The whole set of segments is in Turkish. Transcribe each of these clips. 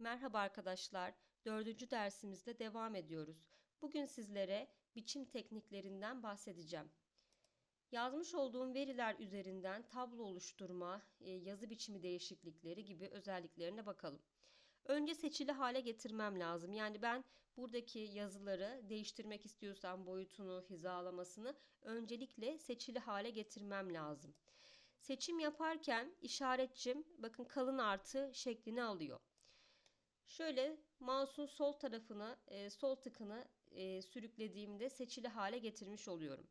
Merhaba arkadaşlar, dördüncü dersimizde devam ediyoruz. Bugün sizlere biçim tekniklerinden bahsedeceğim. Yazmış olduğum veriler üzerinden tablo oluşturma, e, yazı biçimi değişiklikleri gibi özelliklerine bakalım. Önce seçili hale getirmem lazım. Yani ben buradaki yazıları değiştirmek istiyorsam boyutunu, hizalamasını öncelikle seçili hale getirmem lazım. Seçim yaparken işaretçim bakın kalın artı şeklini alıyor. Şöyle mouse'un sol tarafını, e, sol tıkını e, sürüklediğimde seçili hale getirmiş oluyorum.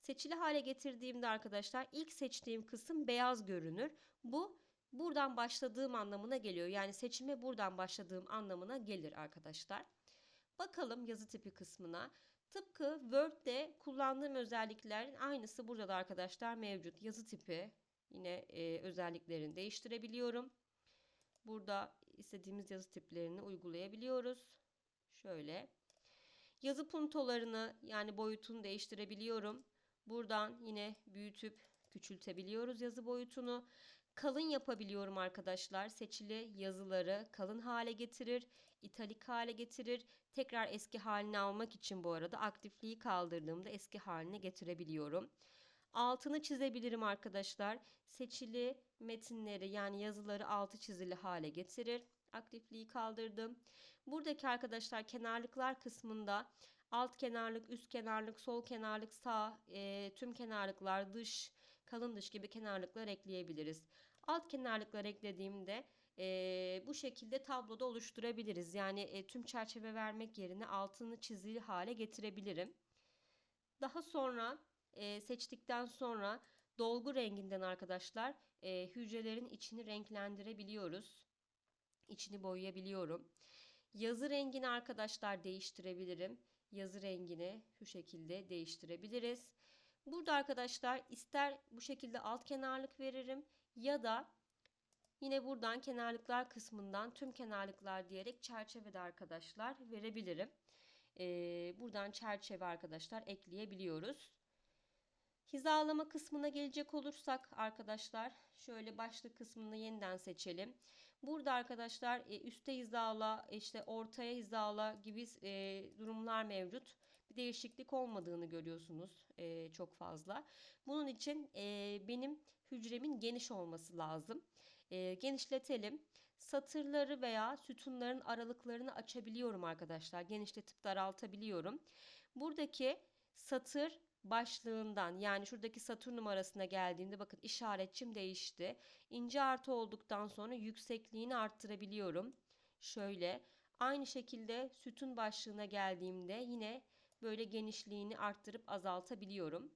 Seçili hale getirdiğimde arkadaşlar ilk seçtiğim kısım beyaz görünür. Bu buradan başladığım anlamına geliyor. Yani seçime buradan başladığım anlamına gelir arkadaşlar. Bakalım yazı tipi kısmına. Tıpkı Word'de kullandığım özelliklerin aynısı burada da arkadaşlar mevcut. Yazı tipi yine e, özelliklerini değiştirebiliyorum. Burada istediğimiz yazı tiplerini uygulayabiliyoruz. Şöyle. Yazı puntolarını yani boyutunu değiştirebiliyorum. Buradan yine büyütüp küçültebiliyoruz yazı boyutunu. Kalın yapabiliyorum arkadaşlar. Seçili yazıları kalın hale getirir, italik hale getirir. Tekrar eski haline almak için bu arada aktifliği kaldırdığımda eski haline getirebiliyorum. Altını çizebilirim arkadaşlar. Seçili metinleri yani yazıları altı çizili hale getirir. Aktifliği kaldırdım. Buradaki arkadaşlar kenarlıklar kısmında alt kenarlık, üst kenarlık, sol kenarlık, sağ, e, tüm kenarlıklar, dış, kalın dış gibi kenarlıklar ekleyebiliriz. Alt kenarlıklar eklediğimde e, bu şekilde tabloda oluşturabiliriz. Yani e, tüm çerçeve vermek yerine altını çizili hale getirebilirim. Daha sonra e, seçtikten sonra dolgu renginden arkadaşlar e, hücrelerin içini renklendirebiliyoruz. İçini boyayabiliyorum. Yazı rengini arkadaşlar değiştirebilirim. Yazı rengini şu şekilde değiştirebiliriz. Burada arkadaşlar ister bu şekilde alt kenarlık veririm ya da yine buradan kenarlıklar kısmından tüm kenarlıklar diyerek çerçevede arkadaşlar verebilirim. Ee, buradan çerçeve arkadaşlar ekleyebiliyoruz. Hizalama kısmına gelecek olursak arkadaşlar şöyle başlık kısmını yeniden seçelim. Burada arkadaşlar e, üste hizala işte ortaya hizala gibi e, durumlar mevcut. Bir değişiklik olmadığını görüyorsunuz e, çok fazla. Bunun için benim hücremin geniş olması lazım. Genişletelim. Satırları veya sütunların aralıklarını açabiliyorum arkadaşlar. Genişletip daraltabiliyorum. Buradaki satır başlığından yani şuradaki satır numarasına geldiğimde bakın işaretçim değişti. İnce artı olduktan sonra yüksekliğini arttırabiliyorum. Şöyle aynı şekilde sütun başlığına geldiğimde yine böyle genişliğini arttırıp azaltabiliyorum.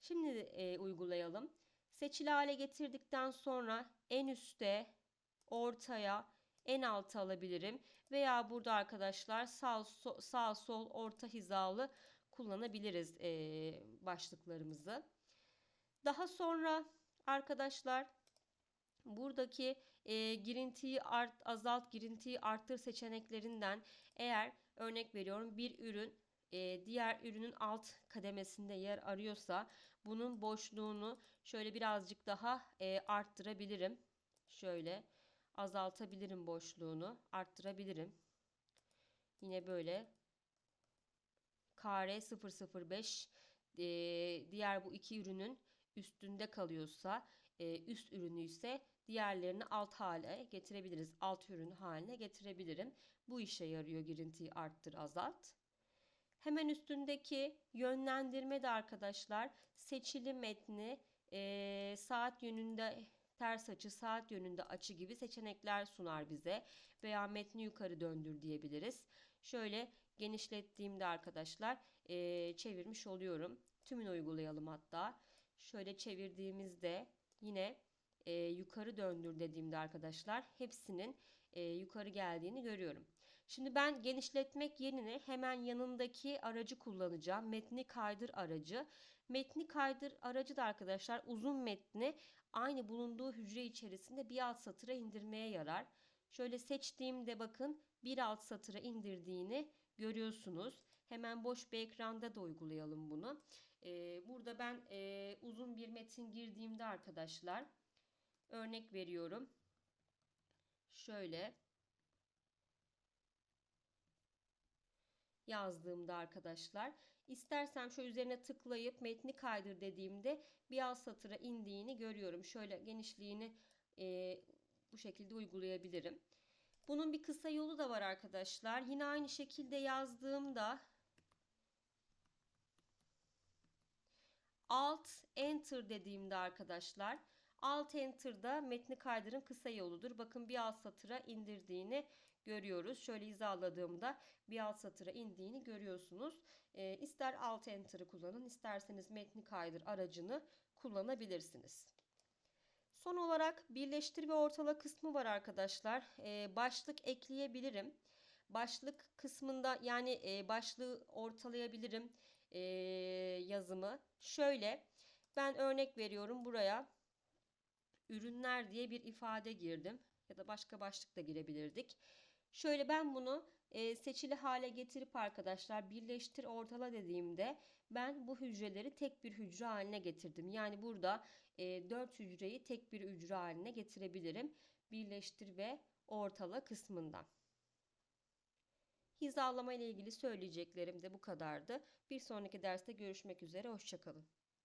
Şimdi e, uygulayalım. Seçili hale getirdikten sonra en üste, ortaya, en alta alabilirim. Veya burada arkadaşlar sağ, so, sağ sol orta hizalı kullanabiliriz e, başlıklarımızı. Daha sonra arkadaşlar buradaki e, girintiyi art, azalt, girintiyi arttır seçeneklerinden eğer örnek veriyorum bir ürün e, diğer ürünün alt kademesinde yer arıyorsa bunun boşluğunu şöyle birazcık daha e, arttırabilirim. Şöyle azaltabilirim boşluğunu, arttırabilirim. Yine böyle kare 005 e, diğer bu iki ürünün üstünde kalıyorsa e, üst ürünü ise diğerlerini alt hale getirebiliriz. Alt ürün haline getirebilirim. Bu işe yarıyor girintiyi arttır azalt. Hemen üstündeki yönlendirme de arkadaşlar seçili metni e, saat yönünde ters açı, saat yönünde açı gibi seçenekler sunar bize. Veya metni yukarı döndür diyebiliriz. Şöyle genişlettiğimde arkadaşlar e, çevirmiş oluyorum. Tümünü uygulayalım hatta. Şöyle çevirdiğimizde yine e, yukarı döndür dediğimde arkadaşlar hepsinin e, yukarı geldiğini görüyorum. Şimdi ben genişletmek yerine hemen yanındaki aracı kullanacağım. Metni kaydır aracı. Metni kaydır aracı da arkadaşlar uzun metni aynı bulunduğu hücre içerisinde bir alt satıra indirmeye yarar. Şöyle seçtiğimde bakın bir alt satıra indirdiğini görüyorsunuz. Hemen boş bir ekranda da uygulayalım bunu. Ee, burada ben e, uzun bir metin girdiğimde arkadaşlar örnek veriyorum. Şöyle yazdığımda arkadaşlar istersem şu üzerine tıklayıp metni kaydır dediğimde bir alt satıra indiğini görüyorum. Şöyle genişliğini e, bu şekilde uygulayabilirim. Bunun bir kısa yolu da var arkadaşlar. Yine aynı şekilde yazdığımda Alt Enter dediğimde arkadaşlar Alt Enter'da metni kaydırın kısa yoludur. Bakın bir alt satıra indirdiğini görüyoruz. Şöyle hizaladığımda bir alt satıra indiğini görüyorsunuz. E, ister Alt Enter'ı kullanın isterseniz metni kaydır aracını kullanabilirsiniz. Son olarak birleştir ve ortala kısmı var arkadaşlar. E, başlık ekleyebilirim. Başlık kısmında yani e, başlığı ortalayabilirim e, yazımı. Şöyle ben örnek veriyorum buraya ürünler diye bir ifade girdim ya da başka başlık da girebilirdik. Şöyle ben bunu e, seçili hale getirip arkadaşlar birleştir ortala dediğimde ben bu hücreleri tek bir hücre haline getirdim. Yani burada e, 4 hücreyi tek bir hücre haline getirebilirim. Birleştir ve ortala kısmından. Hizalama ile ilgili söyleyeceklerim de bu kadardı. Bir sonraki derste görüşmek üzere. Hoşçakalın.